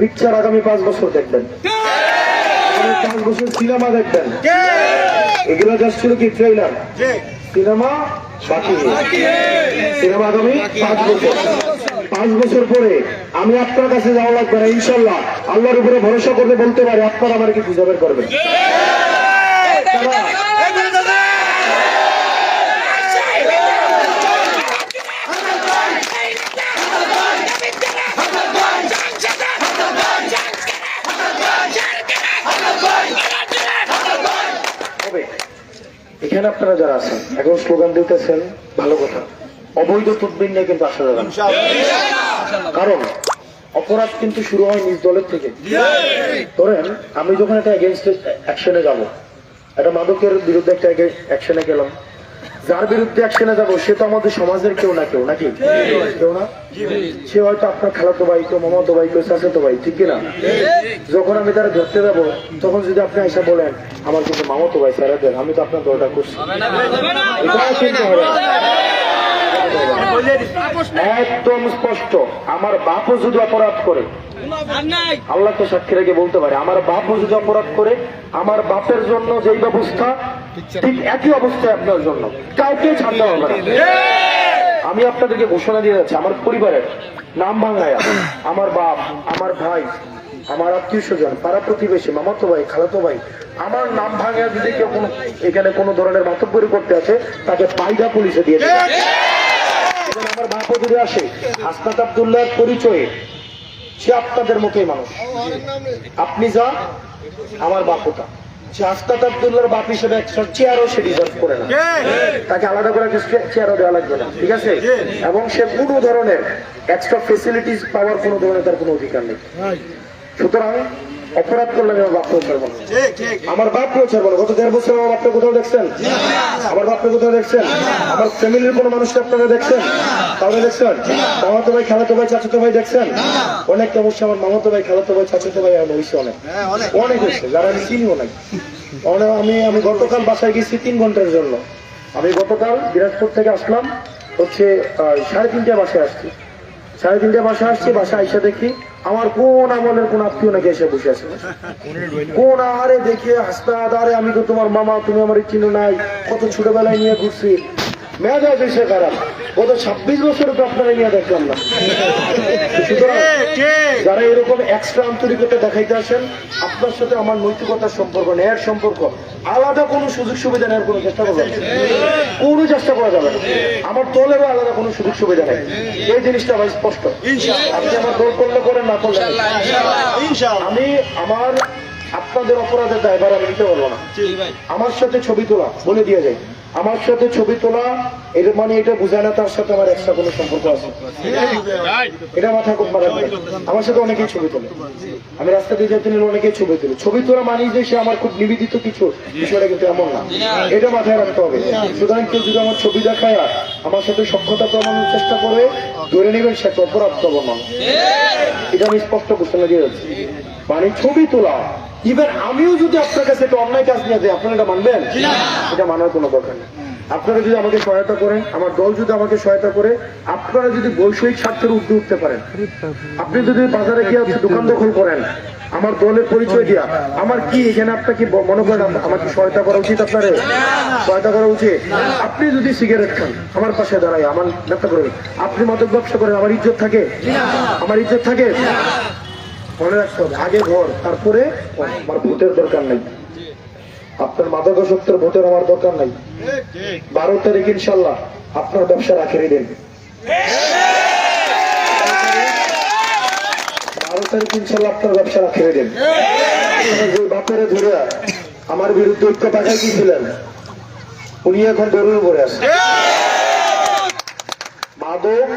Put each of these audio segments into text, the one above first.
Picture আগামী পাঁচ বছর দেখবেন। পাঁচ বছর সিনেমা দেখবেন। এগুলো জাস্ট ছিল কি ট্রেইলার সিনেমা বাকি সিনেমা আগামী পাঁচ বছর। পাঁচ বছর পরে আমি আপনার কাছে যাওয়া লাগবে না ইনশাল্লাহ আল্লাহর উপরে ভরসা করতে বলতে পারি, আপনার আমার কি খুঁজে বের করবেন। এখানে আপনারা যারা আছেন? এখন স্লোগান দিতেছেন ভালো কথা। অবৈধ তদবির নিয়ে কিন্তু আসা যাবে কারণ অপরাধ কিন্তু শুরু হয় নিজ দলের থেকে। ধরেন আমি যখন একটা এগেনস্ট অ্যাকশনে যাব একটা মাদকের বিরুদ্ধে একটা অ্যাকশনে গেলাম যার বিরুদ্ধে অ্যাকশনে যাব, সে তো আমাদের সমাজের কেউ না কেউ, নাকি? কেউ না? সে হয়তো আপনার খালাতো ভাই কেউ, মামাতো ভাই কেউ, চাচাতো ভাই, ঠিক কিনা যখন আমি তারা ধরতে যাব, তখন যদি আপনি এসে বলেন, আমার কিন্তু মামাতো ভাই স্যারা দেন, আমি তো আপনার দলটা করছি। একদম স্পষ্ট, আমার বাপও যদি অপরাধ করে, আল্লাহ তো সাক্ষী রেখে বলতে পারে, আমার বাপও যদি অপরাধ করে, আমার বাপের জন্য যেই ব্যবস্থা ঠিক একই অবস্থায় আপনার জন্য। কাউকে ছাড়তে হবে না। আমি আপনাদেরকে ঘোষণা দিয়ে যাচ্ছি আমার পরিবারের নাম ভাঙায় আমার বাপ আমার ভাই আমার আত্মীয় স্বজন পাড়া প্রতিবেশী মামাতো ভাই খালাতো ভাই আমার নাম ভাঙায় যদি কেউ কোনো এখানে কোনো ধরনের মাতব্বরি করতে আছে তাকে পাইদা পুলিশে দিয়ে দেবে আমার বাপও যদি আসে হাসনাত আবদুল্লাহর পরিচয়ে সে আপনাদের মতোই মানুষ। আপনি যা আমার বাপটা বাপ হিসেবে একশো চেয়ারও সে রিজার্ভ করে না। তাকে আলাদা করে চেয়ারও দেওয়া লাগবে না ঠিক আছে? এবং সে কোনো ধরনের এক্সট্রা ফেসিলিটিস পাওয়ার কোনো ধরনের তার কোনো অধিকার নেই। সুতরাং অপরাধ করলে আমি আমার বাপকেও ছাড়বো না আমার বাপকেও ছাড়বো না গত দেড় বছর আমার বাপকে কোথাও দেখছেন? আমার বাপকে কোথাও দেখছেন? আমার ফ্যামিলির কোনো মানুষকে আপনারা দেখছেন? তাহলে দেখছেন? মামাতো ভাই খালাতো ভাই চাচাতো ভাই দেখছেন? অনেক অবশ্যই আমার মামাতো ভাই খালাতো ভাই চাচাতো ভাই আমার হয়েছে অনেক। অনেক। হয়েছে যারা আমি চিনিও নাই। অনেক আমি আমি গতকাল বাসায় গেছি তিন ঘণ্টার জন্য। আমি গতকাল দিনাজপুর থেকে আসলাম হচ্ছে সাড়ে তিনটায় বাসায় আসছি। সাড়ে তিনটে বাসা আসছি বাসা আইসা দেখি আমার কোন আমলের কোন আত্মীয় নাকি এসে বসে আছে। কোন আরে দেখে হাসপাত আরে, আমি তো তোমার মামা, তুমি আমার চিনো নাই, কত ছোটবেলায় নিয়ে ঘুরছি। মেয়াদ এসে খারাপ। গত ছাব্বিশ বছর তো আপনারা নিয়ে দেখলাম না। সুতরাং যারা এরকম এক্সট্রা আন্তরিকতা দেখাইতে আসেন আপনার সাথে আমার নৈতিকতার সম্পর্ক ন্যায়ের সম্পর্ক। আলাদা কোনো সুযোগ সুবিধা নেওয়ার কোনো চেষ্টা করা যাবে কোনো চেষ্টা করা যাবে না। আমার দলেরও আলাদা কোনো সুযোগ সুবিধা নেই। এই জিনিসটা আমার স্পষ্ট। আপনি আমার দল করলে করেন না করলে আমি আমার আপনাদের অপরাধের দায়ভার আমি নিতে পারব না। আমার সাথে ছবি তোলা বলে দিয়ে যাই। আমার সাথে ছবি তোলা এর মানে এটা বোঝায় না তার সাথে আমার একটা কোনো সম্পর্ক আছে। এটা মাথা খুব মারা আমার সাথে অনেকেই ছবি তোলে। আমি রাস্তা দিয়ে যেতে অনেকেই ছবি তোলে। ছবি তোলা মানেই যে সে আমার খুব নিবেদিত কিছু বিষয়টা কিন্তু এমন না। এটা মাথায় রাখতে হবে। সুতরাং কেউ যদি আমার ছবি দেখায় আমার সাথে সক্ষতা প্রমাণের চেষ্টা করে ধরে নেবেন সে অপরাধ প্রমাণ এটা আমি স্পষ্ট ঘোষণা দিয়ে যাচ্ছি। মানে ছবি তোলা ইভেন আমিও যদি আপনার কাছে একটা অন্যায় কাজ নিয়ে যাই, আপনারা এটা মানবেন? এটা মানার কোনো দরকার নেই। আপনারা যদি আমাকে সহায়তা করেন, আমার দল যদি আমাকে সহায়তা করে, আপনারা যদি বৈষয়িক স্বার্থের উর্ধে উঠতে পারেন। আপনি যদি বাজারে গিয়ে দোকান দখল করেন, আমার দলের পরিচয় দিয়া, আমার কি এখানে আপনাকে মনে করেন আম- আমাকে সহায়তা করা উচিত আপনারে? সহায়তা করা উচিত? আপনি যদি সিগারেট খান, আমার পাশে দাঁড়ায়, আমার ব্যবসা করেন আপনি মাদক ব্যবসা করেন, আমার ইজ্জত থাকে? আমার ইজ্জত থাকে? মনে রাখতে হবে, আগে ঘর, তারপরে আমার ভোটের দরকার নাই। আপনার মাদকাসক্তের ভোটের আমার দরকার নাই। বারো তারিখ ইনশাল্লাহ আপনার ব্যবসা রাখেরই দেন। বারো তারিখ ইনশাল্লাহ আপনার ব্যবসা রাখেরই দেন। যে বাপেরে ধরে আমার বিরুদ্ধে ঐক্য টাকায় কি ছিলেন উনি এখন দরুন পরে আসেন মাদক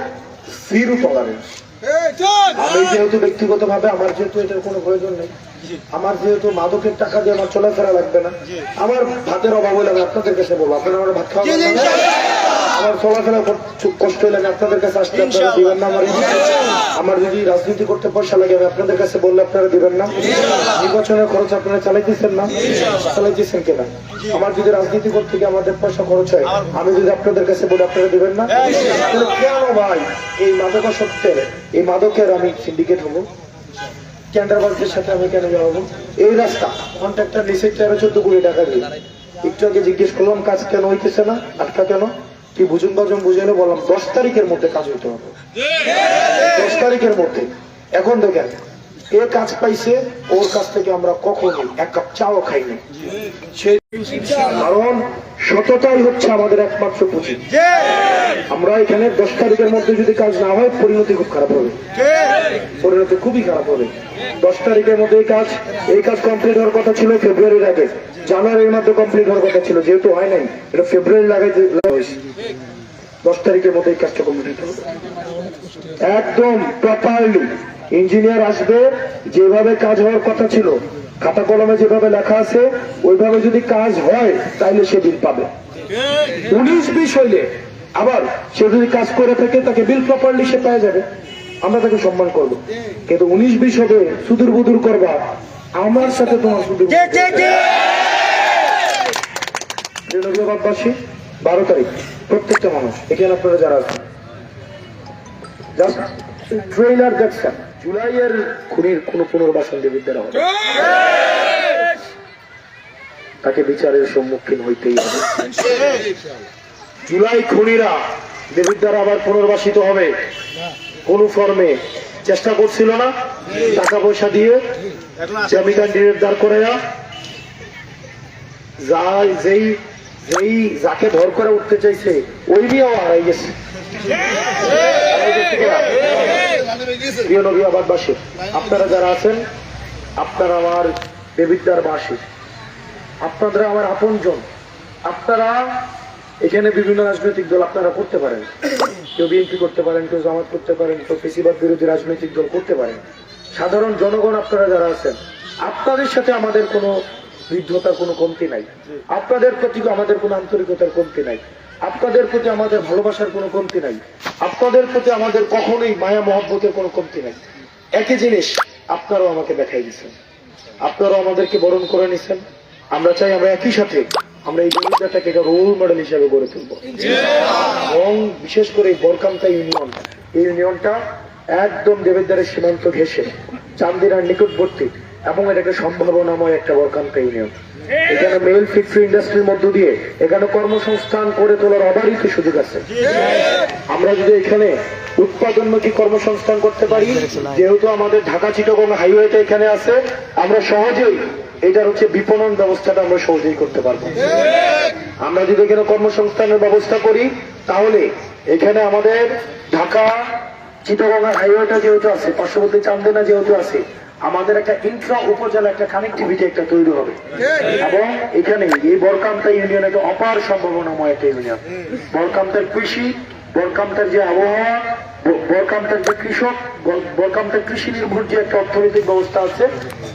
জিরো টলারেন্স আমি যেহেতু ব্যক্তিগত ভাবে আমার যেহেতু এটার কোনো প্রয়োজন নেই আমার যেহেতু মাদকের টাকা দিয়ে আমার চলাফেরা লাগবে না আমার ভাতের অভাব হলে আমি আপনাদের কাছে বলব আপনারা আমার ভাত খাওয়া আমার চলাফেরা করতে কষ্ট হলে আমি আপনাদের কাছে আসতে আপনারা দিবেন না আমার আমার যদি রাজনীতি করতে পয়সা লাগে আমি আপনাদের কাছে বললে আপনারা দিবেন না। নির্বাচনের খরচ আপনারা চালাইতেছেন না। চালাইতেছেন কেনা? আমার যদি রাজনীতি করতে গিয়ে আমাদের পয়সা খরচ হয় আমি যদি আপনাদের কাছে বলি আপনারা দিবেন না? কেন ভাই? এই মাদকাসক্তের এই মাদকের আমি সিন্ডিকেট হব। ক্যান্ডারবার্গের সাথে আমি কেন যাব? এই রাস্তা কন্ট্রাক্টর নিচে তেরো চোদ্দ কোটি টাকা দিয়ে। একটু আগে জিজ্ঞেস করলাম কাজ কেন হইতেছে না? আটকা কেন? কি বুঝুন বাজন বুঝাইলে বললাম দশ তারিখের মধ্যে কাজ হইতে হবে। দশ তারিখের মধ্যে। এখন দেখেন এ কাজ পাইছে, ওর কাছ থেকে আমরা কখনোই এক কাপ চাও খাইনি কারণ সততাই হচ্ছে আমাদের একমাত্র পুঁজি। আমরা এখানে দশ তারিখের মধ্যে যদি কাজ না হয়, পরিণতি খুব খারাপ হবে। পরিণতি খুবই খারাপ হবে। দশ তারিখের মধ্যে এই কাজ এই কাজ কমপ্লিট হওয়ার কথা ছিল ফেব্রুয়ারির আগে। জানুয়ারির মধ্যে কমপ্লিট হওয়ার কথা ছিল, যেহেতু হয় নাই, এটা ফেব্রুয়ারি লাগাইতে হয়েছে দশ তারিখের মধ্যে এই কাজটা কমপ্লিট হবে। একদম প্রপারলি ইঞ্জিনিয়ার আসবে যেভাবে কাজ হওয়ার কথা ছিল খাতা কলমে যেভাবে লেখা আছে ওইভাবে যদি কাজ হয় তাইলে সে বিল পাবে। উনিশ বিশ হইলে আবার সে যদি কাজ করে থাকে তাকে বিল প্রপারলি সে পেয়ে যাবে। আমরা তাকে সম্মান করব। কিন্তু উনিশ বিশ হবে সুদূর বুদুর করবা। আমার সাথে তোমার সুদূর বারো তারিখ। প্রত্যেকটা মানুষ, এখানে আপনারা যারা আছেন। ট্রেলার দেখছেন। জুলাইয়ের খুনির কোন পুনর্বাসন দেবীর দ্বারা হবে। তাকে বিচারের সম্মুখীন হইতেই হবে। জুলাই খুনিরা দেবীর দ্বারা আবার পুনর্বাসিত হবে। কোন ফর্মে চেষ্টা করছিল না। টাকা পয়সা দিয়ে জামি ক্যান্ডিডেট দাঁড় করে যেই যেই যাকে ভর করে উঠতে চাইছে, ওই নিয়েও হারাই গেছে। আপনারা যারা আছেন, আপনারা আমার দেবিদ্যার বাসী আপনারা আমার আপনজন, আপনারা এখানে বিভিন্ন রাজনৈতিক দল আপনারা করতে পারেন। কেউ বিএনপি করতে পারেন, কেউ জামাত করতে পারেন, কেউ ফেসিবাদ বিরোধী রাজনৈতিক দল করতে পারেন। সাধারণ জনগণ আপনারা যারা আছেন, আপনাদের সাথে আমাদের কোনো বৃদ্ধতার কোনো কমতি নাই। আপনাদের প্রতি আমাদের কোনো আন্তরিকতার কমতি নাই। আপনাদের প্রতি আমাদের ভালোবাসার কোনো কমতি নাই। আপনাদের প্রতি আমাদের কখনোই মায়া, মহব্বতের কোনো কমতি নাই। একই জিনিস, আপনারাও আমাকে দেখাই দিচ্ছেন আপনারাও আমাদেরকে বরণ করে নিছেন। আমরা চাই আমরা একই সাথে আমরা এই দরিদ্রটাকে একটা রোল মডেল হিসাবে গড়ে তুলবো। এবং বিশেষ করে এই বরকান্তা ইউনিয়ন, এই ইউনিয়নটা একদম দেবেদ্বারের সীমান্ত ঘেসে চান্দিনার নিকটবর্তী এবং এটা একটা সম্ভাবনাময় একটা বরকান্তা ইউনিয়ন এখানে মেল ফ্যাক্টরি ইন্ডাস্ট্রির মধ্য দিয়ে এখানে কর্মসংস্থান করে তোলার অবারিত সুযোগ আছে? আমরা যদি এখানে উৎপাদনমুখী কর্মসংস্থান করতে পারি, যেহেতু আমাদের ঢাকা চিটগং হাইওয়েটা এখানে আছে, আমরা সহজেই এটার হচ্ছে বিপণন ব্যবস্থাটা আমরা সহজেই করতে পারব। আমরা যদি এখানে কর্মসংস্থানের ব্যবস্থা করি, তাহলে এখানে আমাদের ঢাকা চিটগঙ্গা হাইওয়েটা যেহেতু আছে, পার্শ্ববর্তী চান্দেনা যেহেতু আছে আমাদের একটা ইন্ট্রা উপজেলা একটা কানেক্টিভিটি একটা তৈরি হবে। এবং এখানে এই বরকান্তা ইউনিয়ন একটা অপার সম্ভাবনাময় একটা ইউনিয়ন বরকান্তার কৃষি বরকান্তার যে আবহাওয়া বরকান্তার যে কৃষক বর- বরকান্তার কৃষি নির্ভর যে একটা অর্থনৈতিক ব্যবস্থা আছে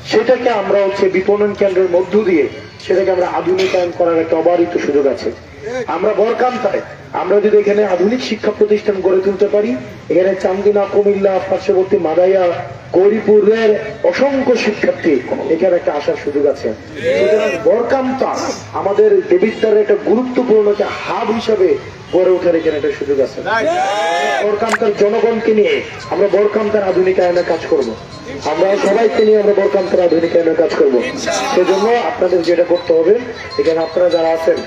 সেটাকে আমরা হচ্ছে বিপণন কেন্দ্রের মধ্য দিয়ে সেটাকে আমরা আধুনিকায়ন করার একটা অবারিত সুযোগ আছে। আমরা বরকান্তায় আমরা যদি এখানে আধুনিক শিক্ষা প্রতিষ্ঠান গড়ে তুলতে পারি, এখানে চান্দিনা, কুমিল্লা, পার্শ্ববর্তী মাদাইয়া গৌরীপুরের অসংখ্য শিক্ষার্থী এখানে একটা আসার সুযোগ আছে সুতরাং বরকান্তা আমাদের দেবিদ্যার একটা গুরুত্বপূর্ণ একটা হাব হিসাবে গড়ে ওঠার এখানে একটা সুযোগ আছে বরকান্তার জনগণকে নিয়ে আমরা বরকান্তার আধুনিকায়নের কাজ করব। আমরা সবাইকে নিয়ে আমরা বরকান্তার আধুনিকায়নের কাজ করব। সেজন্য আপনাদের যেটা করতে হবে, এখানে আপনারা যারা আছেন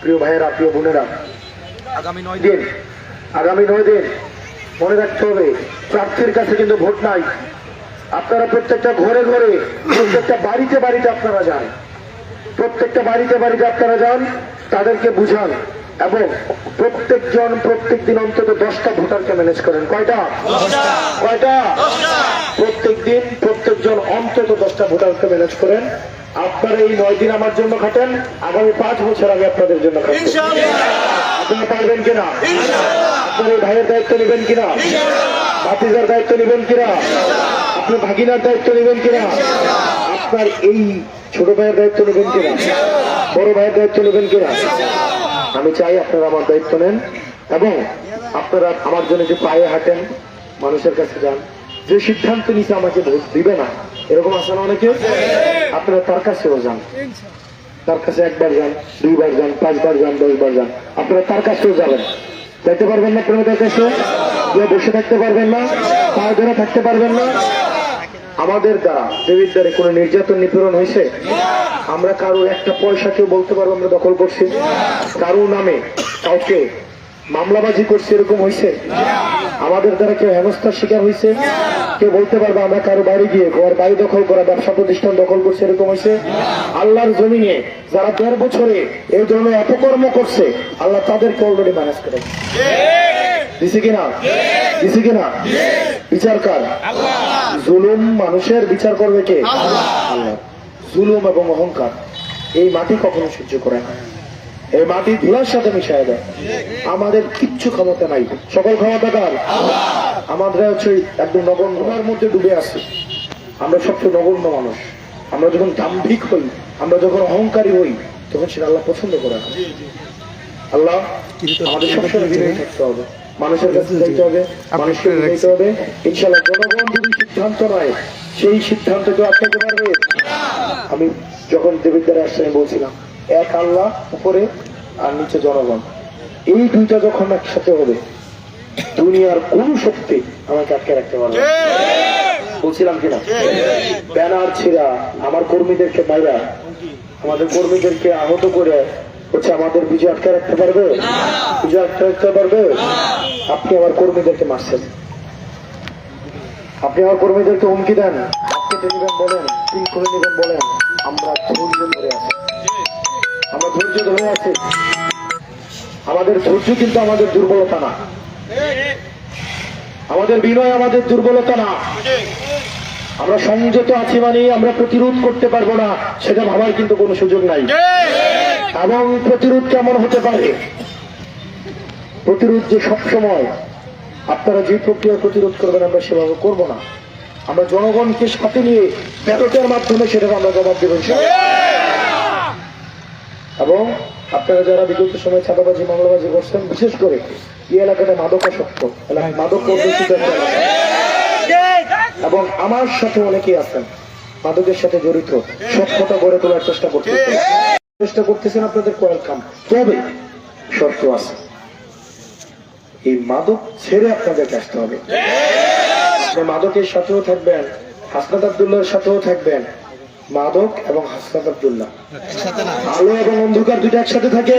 প্রিয় ভাইয়েরা প্রিয় বোনেরা আগামী নয় দিন। আগামী নয় দিন মনে রাখতে হবে প্রার্থীর কাছে কিন্তু ভোট নাই। আপনারা প্রত্যেকটা ঘরে ঘরে প্রত্যেকটা বাড়িতে বাড়িতে আপনারা যান। প্রত্যেকটা বাড়িতে বাড়িতে আপনারা যান তাদেরকে বুঝান এবং প্রত্যেকজন প্রত্যেক দিন অন্তত দশটা ভোটারকে ম্যানেজ করেন। কয়টা? কয়টা? প্রত্যেক দিন প্রত্যেকজন অন্তত দশটা ভোটারকে ম্যানেজ করেন। আপনারা এই নয় দিন আমার জন্য খাটেন আগামী পাঁচ বছর আমি আপনাদের জন্য আপনারা পারবেন কিনা? আপনার এই ভাইয়ের দায়িত্ব নেবেন কিনা? ভাতিজার দায়িত্ব নেবেন কিনা? আপনার ভাগিনার দায়িত্ব নেবেন কিনা? আপনার এই ছোট ভাইয়ের দায়িত্ব নেবেন কিনা? বড় ভাইয়ের দায়িত্ব নেবেন কিনা? আমি চাই আপনারা আমার দায়িত্ব নেন এবং আপনারা আমার জন্য যে পায়ে হাঁটেন মানুষের কাছে যান যে সিদ্ধান্ত নিচে আমাকে ভোট দিবে না এরকম আছে না অনেকে? আপনারা তার কাছেও যান। তার কাছে একবার যান, দুইবার যান, পাঁচবার যান, দশবার যান। আপনারা তার কাছেও যাবেন। যাইতে পারবেন না আপনারা তার কাছে? যে বসে থাকতে পারবেন না, পায়ে ধরে থাকতে পারবেন না। আমাদের দ্বারা, দেবীর দ্বারা কোনো নির্যাতন নিপীড়ন হয়েছে? আমরা কারও একটা পয়সা কেউ বলতে পারব আমরা দখল করছি? কারও নামে কাউকে মামলাবাজি করছে এরকম হয়েছে আমাদের দ্বারা কেউ হেনস্থার শিকার হয়েছে কেউ বলতে পারবে আমরা কারও বাড়ি গিয়ে ঘর বাড়ি দখল করা, ব্যবসা প্রতিষ্ঠান দখল করছে এরকম হয়েছে আল্লাহর জমিনে যারা দেড় বছরে এই ধরনের অপকর্ম করছে, আল্লাহ তাদেরকে অলরেডি ম্যানেজ করে দিছে কিনা? দিছে কিনা? বিচার কার? জুলুম মানুষের বিচার করবে কে? আল্লাহ। জুলুম এবং অহংকার এই মাটি কখনো সহ্য করে না। এই মাটি ধুলার সাথে মিশায় দেয়। আমাদের কিচ্ছু ক্ষমতা নাই। সকল ক্ষমতা কার আমাদের হচ্ছে একদম নগণ্যতার মধ্যে ডুবে আছি। আমরা সবচেয়ে নগণ্য মানুষ। আমরা যখন দাম্ভিক হই আমরা যখন অহংকারী হই তখন সেটা আল্লাহ পছন্দ করে না। আল্লাহ আমাদের সবসময় বিনয়ী থাকতে হবে। মানুষের কাছে যাইতে হবে। মানুষকে যাইতে হবে। ইনশাল্লাহ জনগণ যদি সিদ্ধান্ত নেয় সেই সিদ্ধান্ত কেউ আটকাতে পারবে আমি যখন দেবিদ্বারে আসছে আমি বলছিলাম এক আল্লাহ উপরে আর নিচে জনগণ। এই দুইটা যখন একসাথে হবে দুনিয়ার কোন শক্তি আমাকে আটকে রাখতে পারবে বলছিলাম কিনা ব্যানার ছিঁড়া আমার কর্মীদেরকে মাইরা আমাদের কর্মীদেরকে আহত করে হচ্ছে আমাদের বিজয় আটকে রাখতে পারবে? বিজয় আটকে রাখতে পারবে? আপনি আমার কর্মীদেরকে মারছেন। আপনি আমার কর্মীদেরকে হুমকি দেন। আজকে নেবেন বলেন তিন করে নেবেন বলেন আমরা আছি। আমাদের ধৈর্য কিন্তু আমাদের দুর্বলতা না। আমাদের বিনয় আমাদের দুর্বলতা না। আমরা সংযত আছি মানে আমরা প্রতিরোধ করতে পারব না, সেটা ভাবার কিন্তু কোনো সুযোগ নাই। এবং প্রতিরোধ কেমন হতে পারে? প্রতিরোধ যে সবসময় আপনারা যে প্রক্রিয়া প্রতিরোধ করবেন আমরা সেভাবে করব না। আমরা জনগণকে সাথে নিয়ে ব্যালটের মাধ্যমে সেটা আমরা জবাব দেবেন এবং আপনারা যারা বিগত সময় চাঁদাবাজি মামলাবাজি করছেন, বিশেষ করে এই এলাকাটা মাদকাসক্ত। মাদক। এবং আমার সাথে অনেকেই আছেন, মাদকের সাথে জড়িত সক্ষতা গড়ে তোলার চেষ্টা করতেছেন। চেষ্টা করতেছেন আপনাদের ওয়েলকাম তবে শর্ত আছে, এই মাদক ছেড়ে আপনাদেরকে আসতে হবে। মাদকের সাথেও থাকবেন, হাসনাত আবদুল্লাহর সাথেও থাকবেন মাদক এবং হাসনাত আবদুল্লাহ। আলো এবং অন্ধকার দুটো একসাথে থাকে।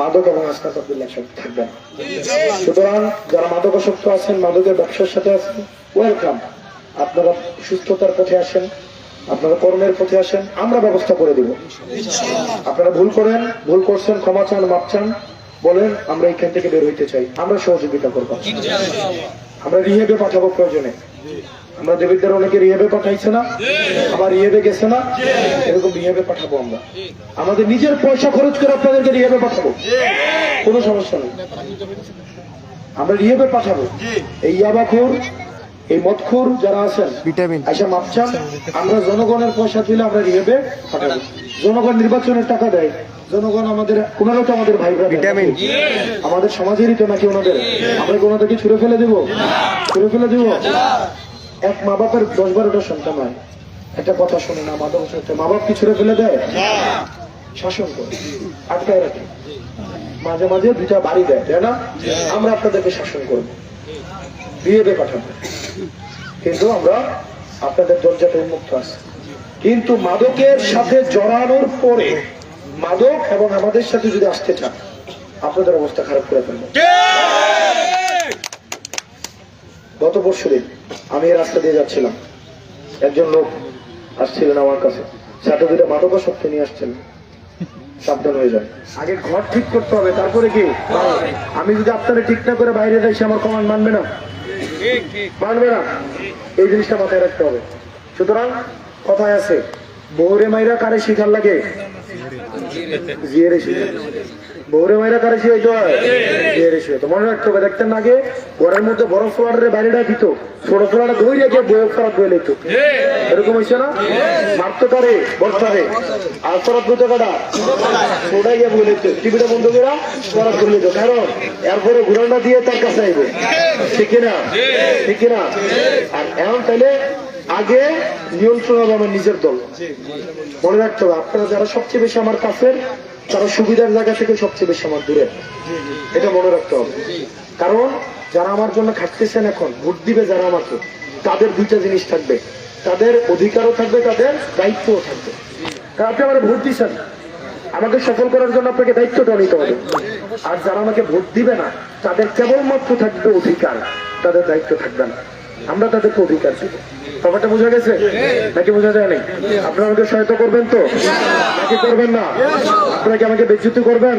মাদক এবং হাসনাত আবদুল্লাহ একসাথে থাকবেন সুতরাং যারা মাদক মাদকাসক্ত আছেন মাদকের ব্যবসার সাথে আছেন ওয়েলকাম আপনারা সুস্থতার পথে আসেন আপনারা কর্মের পথে আসেন আমরা ব্যবস্থা করে দিব। আপনারা ভুল করেন ভুল করছেন ক্ষমা চান মাপ চান বলেন আমরা এখান থেকে বের হইতে চাই। আমরা সহযোগিতা করব। আমরা রিহেবে পাঠাবো প্রয়োজনে। আমরা দেবীদের অনেকে রিহেবে পাঠাইছে না আবার রিহেবে গেছে না এরকম রিহেবে পাঠাবো আমরা। আমাদের নিজের পয়সা খরচ করে আপনাদেরকে রিহেবে পাঠাবো। কোনো সমস্যা নেই। আমরা রিহেবে পাঠাবো। এই ইয়াবাখোর এই মদখোর যারা আছেন ভিটামিন। আচ্ছা মাপচান আমরা জনগণের পয়সা তুলে আমরা রিহেবে পাঠাবো। জনগণ নির্বাচনের টাকা দেয়। জনগণ আমাদের ওনারা তো আমাদের ভাই। ভিটামিন। আমাদের সমাজেরই তো নাকি ওনাদের। আমরা কি ওনাদেরকে ছুড়ে ফেলে দেবো? ছুড়ে ফেলে দেবো? এক মা বাপের দশ বারোটা সন্তান হয়। একটা কথা শুনে না মাদক শুনতে মা বাপ কি ছুড়ে ফেলে দেয়? শাসন করে আটকায় রাখে। মাঝে মাঝে দুইটা বাড়ি দেয় তাই না? আমরা আপনাদেরকে শাসন করব। বিয়ে দিয়ে পাঠাবো। কিন্তু আমরা আপনাদের দরজাটা উন্মুক্ত আছে। কিন্তু মাদকের সাথে জড়ানোর পরে মাদক এবং আমাদের সাথে যদি আসতে চান আপনাদের অবস্থা খারাপ করে ফেলব। গত পরশু দিন আমি এই রাস্তা দিয়ে যাচ্ছিলাম। একজন লোক আসছিলেন আমার কাছে। সাথে দুটো মাদকাসক্তি নিয়ে আসছেন। সাবধান হয়ে যায় আগে ঘর ঠিক করতে হবে, তারপরে কি? আমি যদি আপনারা ঠিক না করে বাইরে যাই, সে আমার কমান্ড মানবে না? মানবে না? এই জিনিসটা মাথায় রাখতে হবে। সুতরাং কথায় আছে বৌরে মাইরা কারে শিখার লাগে? জিয়ারে শিখে বৌরে মাইরা কারে শিখাইতে হয় জিয়ারে শিখে তো মনে রাখতে হবে, দেখতেন না আগে, ঘরের মধ্যে বড় ফ্লোয়ারের বাইরেটা দিত, ছোট ফ্লোয়ারে ধরে রেখে বইয়ের ফেরত বয়ে লিখত। এরকম হয়েছে না? মারতে পারে বর্ষারে। আর ফেরত বইতে কাটা ওটাই গিয়ে বলে লিখত। টিভিটা বন্ধ করে ফেরত বলে লিখত। কারণ, এরপরে ঘুরানটা দিয়ে তার কাছে আইবে। ঠিক না? ঠিক না? আর এখন তাহলে আগে নিয়ন্ত্রণ হবে আমার নিজের দল। মনে রাখতে হবে, আপনারা যারা সবচেয়ে বেশি আমার কাছের তারা সুবিধার জায়গা থেকে সবচেয়ে বেশি আমার দূরে এটা মনে রাখতে হবে। কারণ যারা আমার জন্য খাটতেছেন এখন ভোট দিবে যারা আমাকে তাদের দুইটা জিনিস থাকবে। তাদের অধিকারও থাকবে তাদের দায়িত্বও থাকবে। কারণ আপনি আমার ভোট দিচ্ছেন আমাকে সফল করার জন্য আপনাকে দায়িত্বটা নিতে হবে। আর যারা আমাকে ভোট দিবে না তাদের কেবলমাত্র থাকবে অধিকার তাদের দায়িত্ব থাকবে না। আমরা তাদেরকে অধিকার দিব। ব্যাপারটা বোঝা গেছে? নাকি বোঝা যায় নাই? আপনারা আমাকে সহায়তা করবেন তো? নাকি করবেন না? আপনারা কি আমাকে বেজ্জুতি করবেন?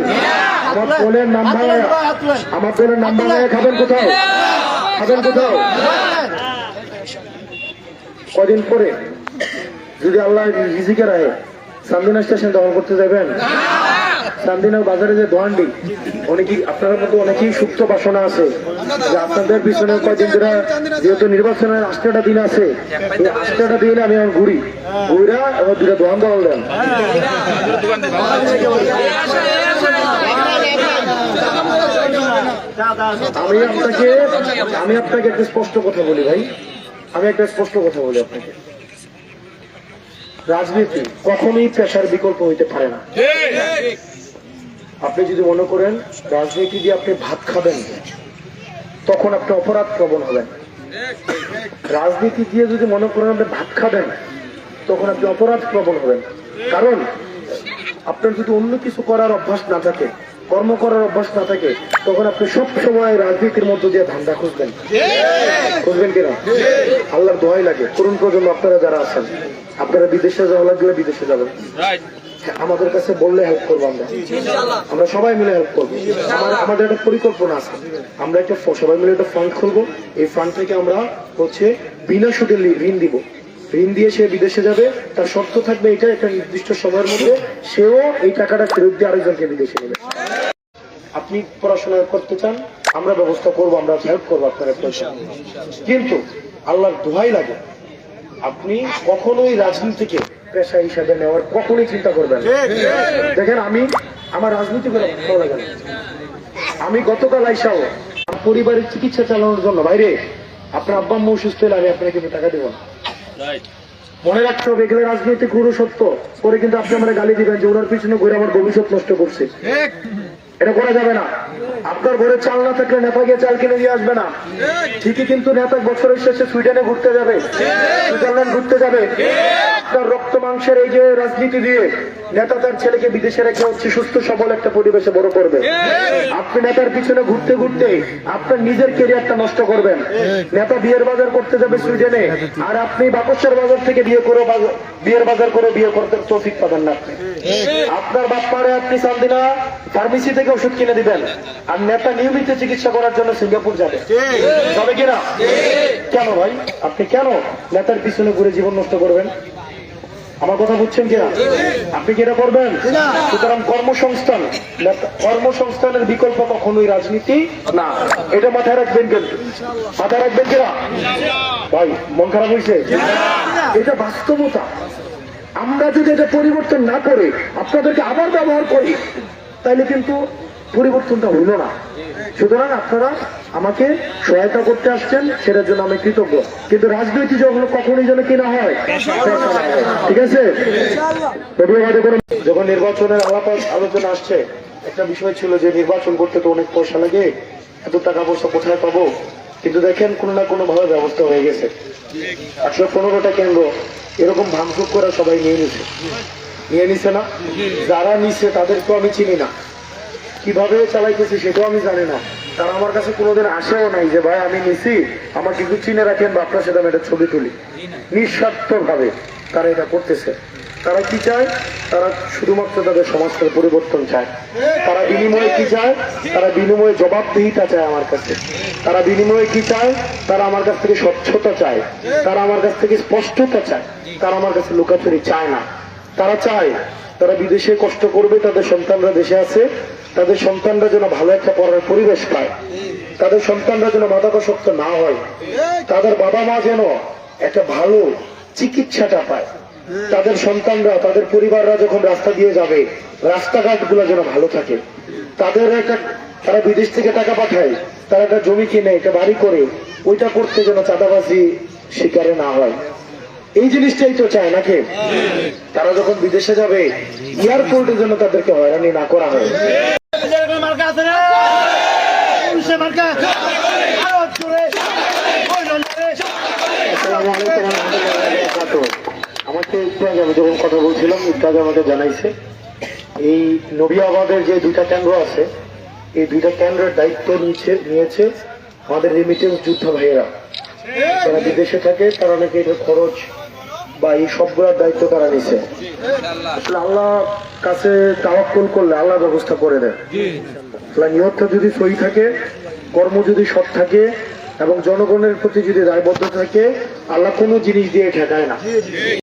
আমার দলের নাম ভাঙায় আমার দলের নাম ভাঙায় খাবেন কোথাও? খাবেন কোথাও? কদিন পরে যদি আল্লাহ রিজিকে রাহে সান্দিনা স্টেশন দখল করতে যাবেন? সান্দিনার বাজারে যে দোয়ান্ডি অনেকেই আপনার মতো অনেকেই সুপ্ত বাসনা আছে? যে আপনাদের পিছনে কয়দিন ধরে যেহেতু নির্বাচনের আষ্টটা দিন আছে এই আষ্টটা দিন আমি এখন ঘুরি। ঘুরা এবার দুটা দোয়ান দল দেন। আমি আপনাকে আমি আপনাকে একটা স্পষ্ট কথা বলি ভাই। আমি একটা স্পষ্ট কথা বলি আপনাকে। রাজনীতি কখনোই পেশার বিকল্প হইতে পারে না। আপনি যদি মনে করেন রাজনীতি দিয়ে আপনি ভাত খাবেন, তখন আপনি অপরাধ প্রবণ হবেন। রাজনীতি দিয়ে যদি মনে করেন আপনি ভাত খাবেন, তখন আপনি অপরাধ প্রবণ হবেন। কারণ আপনার যদি অন্য কিছু করার অভ্যাস না থাকে কর্ম করার অভ্যাস না থাকে তখন আপনি সব সময় রাজনীতির মধ্য দিয়ে ধান্দা খুঁজবেন। খুঁজবেন কিনা আল্লাহর দোহাই লাগে। তরুণ প্রজন্ম আপনারা যারা আছেন আপনারা বিদেশে যাওয়া লাগলে বিদেশে যাবেন। হ্যাঁ, আমাদের কাছে বললে হেল্প করব আমরা। আমরা সবাই মিলে হেল্প করব। আমাদের একটা পরিকল্পনা আছে। আমরা একটা সবাই মিলে একটা ফান্ড খুলবো। এই ফান্ড থেকে আমরা হচ্ছে বিনা সুদে লি- ঋণ দিব। ঋণ দিয়ে সে বিদেশে যাবে তার শর্ত থাকবে এটা একটা নির্দিষ্ট সময়ের মধ্যে সেও এই টাকাটা ফেরত দিয়ে আরেকজনকে বিদেশে নেবে। আপনি পড়াশোনা করতে চান আমরা ব্যবস্থা করব আমরা হেল্প করব আপনার পয়সা। কিন্তু আল্লাহর দোহাই লাগে আপনি কখনোই রাজনীতিকে পেশা হিসাবে নেওয়ার কখনোই চিন্তা করবেন দেখেন আমি আমার রাজনীতি করে ভালো লাগে। আমি গতকাল আইসাও পরিবারের চিকিৎসা চালানোর জন্য বাইরে আপনার আব্বা আম্মা অসুস্থ হলে আমি আপনাকে টাকা দেবো না। মনে রাখতে হবে এগুলো রাজনৈতিক গুরু সত্য। পরে কিন্তু আপনি আমার গালি দিবেন যে ওনার পিছনে ঘুরে আমার ভবিষ্যৎ নষ্ট করছে। এটা করা যাবে না। আপনার ঘরে চাল না থাকলে নেতা গিয়ে চাল কিনে নিয়ে আসবে না। ঠিকই কিন্তু নেতা বছরের শেষে সুইডেনে ঘুরতে যাবে সুইজারল্যান্ড ঘুরতে যাবে। আপনার রক্ত মাংসের এই যে রাজনীতি দিয়ে নেতা তার ছেলেকে বিদেশে রেখে হচ্ছে সুস্থ সবল একটা পরিবেশে বড় করবে। আপনি নেতার পিছনে ঘুরতে ঘুরতে আপনার নিজের কেরিয়ারটা নষ্ট করবেন। নেতা বিয়ের বাজার করতে যাবে সুইডেনে আর আপনি বাকসের বাজার থেকে বিয়ে করে বিয়ের বাজার করে বিয়ে করতে তৌফিক পাবেন না আপনার বাপ্পারে আপনি চান্দিনা ফার্মেসি থেকে ওষুধ কিনে দিবেন। আর নেতা নিয়মিত চিকিৎসা করার জন্য সিঙ্গাপুর যাবে। যাবে কিনা? কেন ভাই? আপনি কেন নেতার পিছনে ঘুরে জীবন নষ্ট করবেন? আমার কথা বুঝছেন কিনা? আপনি কি এটা করবেন? সুতরাং কর্মসংস্থান কর্মসংস্থানের বিকল্প কখনোই রাজনীতি না। এটা মাথায় রাখবেন কিন্তু মাথায় রাখবেন কিনা? ভাই মন খারাপ হয়েছে? এটা বাস্তবতা। আমরা যদি এটা পরিবর্তন না করে আপনাদেরকে আবার ব্যবহার করি তাহলে কিন্তু পরিবর্তনটা হইল না। সুতরাং আপনারা আমাকে সহায়তা করতে আসছেন, সেটার জন্য আমি কৃতজ্ঞ। কিন্তু রাজনৈতিক যখন কখনোই যেন কিনা হয় ঠিক আছে? যখন নির্বাচনের আলাপ আলোচনা আসছে, একটা বিষয় ছিল যে নির্বাচন করতে তো অনেক পয়সা লাগে, এত টাকা পয়সা কোথায় পাবো? কিন্তু দেখেন, কোনো না কোনো ভাবে ব্যবস্থা হয়ে গেছে। একশো পনেরোটা কেন্দ্র এরকম ভাঙচুর করে সবাই নিয়ে নিছে। নিয়ে নিছে না? যারা নিছে তাদেরকেও আমি চিনি না। কীভাবে চালাইতেছে সেটাও আমি জানি না। তারা আমার কাছে কোনোদিন আসেও নাই যে ভাই আমি নিছি আমাকে একটু চিনে রাখেন বা আপনার সাথে আমি একটা ছবি তুলি। নিঃস্বার্থ ভাবে তারা এটা করতেছে। তারা কি চায়? তারা শুধুমাত্র তাদের সমাজের পরিবর্তন চায়। তারা বিনিময়ে কি চায়? তারা বিনিময়ে জবাবদিহিতা চায় আমার কাছে। তারা বিনিময়ে কি চায়? তারা আমার কাছ থেকে স্বচ্ছতা চায়। তারা আমার কাছ থেকে স্পষ্টতা চায়। তারা আমার কাছে লুকাচুরি চায় না। তারা চায় তারা বিদেশে কষ্ট করবে তাদের সন্তানরা দেশে আছে। তাদের সন্তানরা যেন ভালো একটা পড়ার পরিবেশ পায়। তাদের সন্তানরা যেন মাদকাসক্ত না হয়। তাদের বাবা মা যেন একটা ভালো চিকিৎসাটা পায়। তাদের সন্তানরা, তাদের পরিবাররা যখন রাস্তা দিয়ে যাবে রাস্তাঘাটগুলো যেন ভালো থাকে। তাদের একটা, তারা বিদেশ থেকে টাকা পাঠায়, তারা একটা জমি কিনে, একটা বাড়ি করে, ওইটা করতে যেন চাঁদাবাজি শিকারে না হয়। এই জিনিসটাই তো চায় নাকি? তারা যখন বিদেশে যাবে এয়ারপোর্টের জন্য তাদেরকে হয়রানি না করা হয়। কথা বলছিলাম, একটু আমাকে জানাইছে, এই নবিয়াবাদের যে দুইটা কেন্দ্র আছে, এই দুইটা কেন্দ্রের দায়িত্ব নিয়েছে নিয়েছে আমাদের রেমিটেন্স যোদ্ধা ভাইয়েরা। যারা বিদেশে থাকে, তারা নাকি এটার খরচ বা এই সবগুলোর দায়িত্ব তারা নিছে। আল্লাহ কাছে তাওয়াক্কুল করলে আল্লাহ ব্যবস্থা করে দেয় তাহলে নিয়তটা যদি সই থাকে কর্ম যদি সৎ থাকে এবং জনগণের প্রতি যদি দায়বদ্ধ থাকে আল্লাহ কোনো জিনিস দিয়ে ঠেকায় না।